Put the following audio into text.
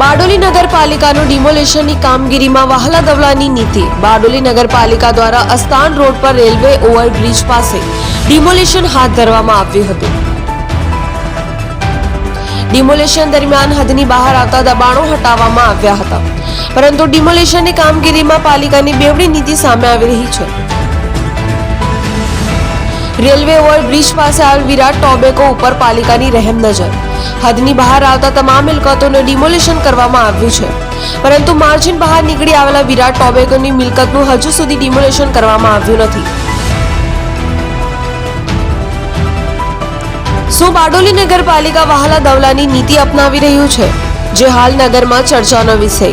બારડોલી નગરપાલિકાનું ડિમોલેશનની કામગીરીમાં વહાલા દવલાની નીતિ. બારડોલી નગરપાલિકા દ્વારા અસ્તાન રોડ પર રેલવે ઓવરબ્રિજ પાસે ડિમોલેશન હાથ ધરવામાં આવ્યું હતું. ડિમોલેશન દરમિયાન હદની બહાર આવતા દબાણો હટાવવામાં આવ્યા હતા. પરંતુ ડિમોલેશનની કામગીરીમાં પાલિકાની બેવડી નીતિ સામે આવી રહી છે. રેલવે ઓવરબ્રિજ પાસે આવેલ વિરાટ ટોબેકો ઉપર પાલિકાની રહેમ નજર. હદની બહાર આવતા તમામ મિલકતોનું ડિમોલિશન કરવામાં આવ્યું છે. પરંતુ માર્જિન બહાર નીકળી આવેલા વિરાટ ટોબેકોની મિલકતનું હજુ સુધી ડિમોલિશન કરવામાં આવ્યું નથી. શું બારડોલી નગરપાલિકા વહાલા દવલાની નીતિ અપનાવી રહ્યું છે? જે હાલ નગરમાં ચર્ચાનો વિષય.